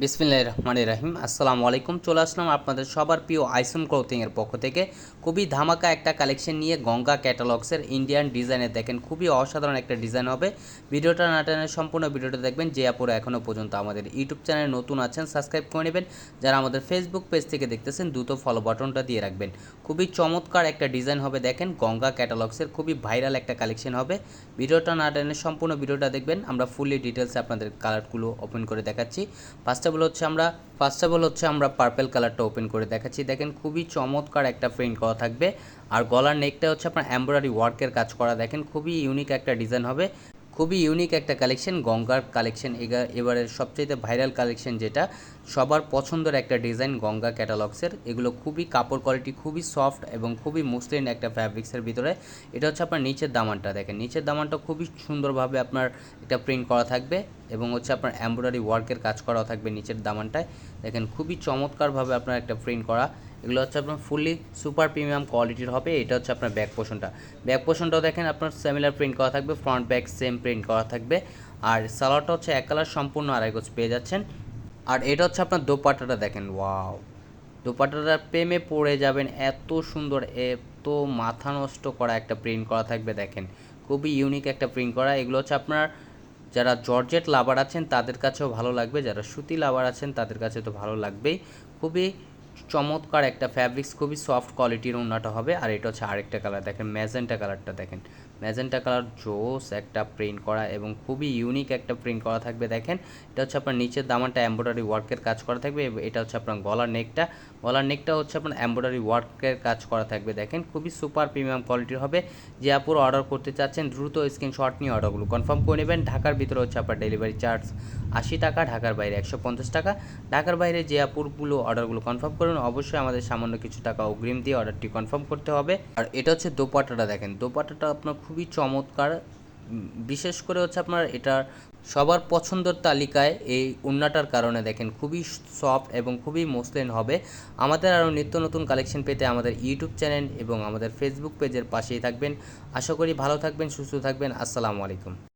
বিসমিল্লাহ রহমান রাহিম। আসসালামু আলাইকুম। চলে আসলাম আপনাদের সবার প্রিয় আইসন ক্লোথিংয়ের পক্ষ থেকে। খুবই ধামাকা একটা কালেকশন নিয়ে গঙ্গা ক্যাটালগসের ইন্ডিয়ান ডিজাইনে দেখেন, খুবই অসাধারণ একটা ডিজাইন হবে। ভিডিওটা না টেনে সম্পূর্ণ ভিডিওটা দেখবেন, যে আপুরা এখনও পর্যন্ত আমাদের ইউটিউব চ্যানেলে নতুন আছেন, সাবস্ক্রাইব করে নেবেন। যারা আমাদের ফেসবুক পেজ থেকে দেখতেছেন, দ্রুত ফলো বাটনটা দিয়ে রাখবেন। খুবই চমৎকার একটা ডিজাইন হবে দেখেন, গঙ্গা ক্যাটালগসের খুবই ভাইরাল একটা কালেকশন হবে। ভিডিওটা না টেনে সম্পূর্ণ ভিডিওটা দেখবেন। আমরা ফুললি ডিটেলসে আপনাদের কালারগুলো ওপেন করে দেখাচ্ছি। ফার্স্ট অল হচ্ছে আমরা, ফার্স্ট অফ হচ্ছে আমরা পার্পেল কালারটা ওপেন করে দেখাচ্ছি। দেখেন খুবই চমৎকার একটা প্রিন্ট করা থাকবে। আর গলার নেকটা হচ্ছে আপনার এমব্রয়ডারি ওয়ার্কের কাজ করা। দেখেন খুবই ইউনিক একটা ডিজাইন হবে। খুবই ইউনিক একটা কালেকশন গঙ্গার কালেকশন এবারের সবচেয়ে ভাইরাল কালেকশন যেটা, সবার পছন্দের একটা ডিজাইন গঙ্গা ক্যাটালগসের এগুলো খুবই কাপড় কোয়ালিটি খুবই সফট এবং খুবই মসৃণ একটা ফ্যাব্রিক্সের ভিতরে। এটা হচ্ছে আপনার নিচের দামানটা দেখেন। নিচের দামানটা খুবই সুন্দরভাবে আপনার একটা প্রিন্ট করা থাকবে এবং হচ্ছে আপনার এমব্রয়ডারি ওয়ার্কের কাজ করা থাকবে নিচের দামানটায়। দেখেন খুবই চমৎকারভাবে আপনার একটা প্রিন্ট করা। এগুলো হচ্ছে আপনার ফুললি সুপার প্রিমিয়াম কোয়ালিটির হবে, এটা হচ্ছে আপনার ব্যাক পোষণটা ব্যাক পোষণটাও দেখেন আপনার সিমিলার প্রিন্ট করা থাকবে ফ্রন্ট ব্যাক সেম প্রিন্ট করা থাকবে। আর সালোয়ারটা হচ্ছে এক কালার সম্পূর্ণ আড়াই গোছ পেয়ে যাচ্ছেন। আর এটা হচ্ছে আপনার দোপাট্টাটা দেখেন ওয়াও দোপাট্টাটার প্রেমে পড়ে যাবেন, এত সুন্দর, এত মাথা নষ্ট করা একটা প্রিন্ট করা থাকবে, দেখেন। খুবই ইউনিক একটা প্রিন্ট করা। এগুলো হচ্ছে আপনার যারা জর্জেট লাভার আছেন, তাদের কাছেও ভালো লাগবে, যারা সুতি লাভার আছেন, তাদের কাছে তো ভালো লাগবেই। খুবই চমৎকার একটা ফ্যাব্রিক্স খুবই সফট কোয়ালিটির ওড়নাটা হবে। আর এটা হচ্ছে আরেকটা কালার দেখেন ম্যাজেন্টা কালারটা দেখেন। ম্যাজেন্টা কালার জোস একটা প্রিন্ট করা এবং খুবই ইউনিক একটা প্রিন্ট করা থাকবে, দেখেন। এটা হচ্ছে আপনার নিচের দামানটা এম্ব্রয়ডারি ওয়ার্কের কাজ করা থাকবে এটা হচ্ছে আপনার গলার নেকটা গলার নেকটা হচ্ছে আপনার এম্ব্রয়ডারি ওয়ার্কের কাজ করা থাকবে, দেখেন। খুবই সুপার প্রিমিয়াম কোয়ালিটির হবে। যে আপুর অর্ডার করতে চাচ্ছেন, দ্রুত স্ক্রিনশট নিয়ে অর্ডারগুলো কনফার্ম করে নেবেন, ঢাকার ভিতরে হচ্ছে আপনার ডেলিভারি চার্জ আশি টাকা, ঢাকার বাইরে একশো পঞ্চাশ টাকা। ঢাকার বাইরে যে আপুরগুলো অর্ডারগুলো কনফার্ম করুন, অবশ্যই আমাদের সামান্য কিছু টাকা অগ্রিম দিয়ে অর্ডারটি কনফার্ম করতে হবে। আর এটা হচ্ছে দোপাটাটা দেখেন দোপাটাটা আপনার খুবই চমৎকার। বিশেষ করে হচ্ছে আপনার এটার সবার পছন্দের তালিকায় এই উন্নাটার কারণে দেখেন খুবই সফট এবং খুবই মসলিন হবে। আমাদের আরও নিত্য নতুন কালেকশন পেতে আমাদের ইউটিউব চ্যানেল এবং আমাদের ফেসবুক পেজের পাশেই থাকবেন। আশা করি ভালো থাকবেন, সুস্থ থাকবেন। আসসালামু আলাইকুম।